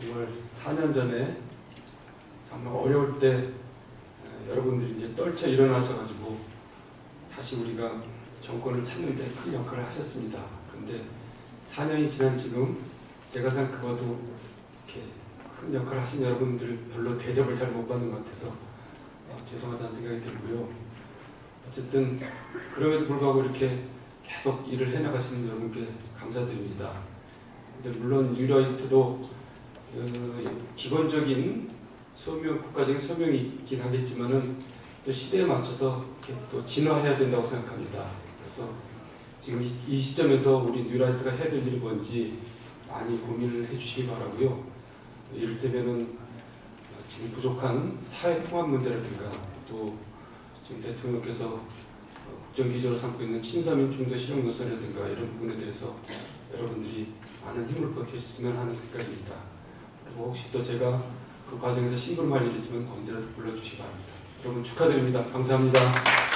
정말 4년 전에 정말 어려울 때 에, 여러분들이 이제 떨쳐 일어나셔가지고 다시 우리가 정권을 찾는 데 큰 역할을 하셨습니다. 근데 4년이 지난 지금 제가 생각해봐도 이렇게 큰 역할을 하신 여러분들 별로 대접을 잘 못 받는 것 같아서 어, 죄송하다는 생각이 들고요. 어쨌든 그럼에도 불구하고 이렇게 계속 일을 해나가시는 여러분께 감사드립니다. 근데 물론 뉴라이트도 어, 기본적인 소명, 국가적인 소명이 있긴 하겠지만은 또 시대에 맞춰서 또 진화해야 된다고 생각합니다. 그래서 지금 이- 이 시점에서 우리 뉴라이트가 해야 될 일이 뭔지 많이 고민을 해주시기 바라고요. 이를테면은 지금 부족한 사회 통합 문제라든가 또 지금 대통령께서 어, 국정 기조로 삼고 있는 친서민 중도 실용 노선이라든가 이런 부분에 대해서 여러분들이 많은 힘을 보태주셨으면 하는 생각입니다. 그리고 혹시 또 제가 그 과정에서 심부름할 일 있으면 언제라도 불러주시기 바랍니다. 여러분 축하드립니다. 감사합니다.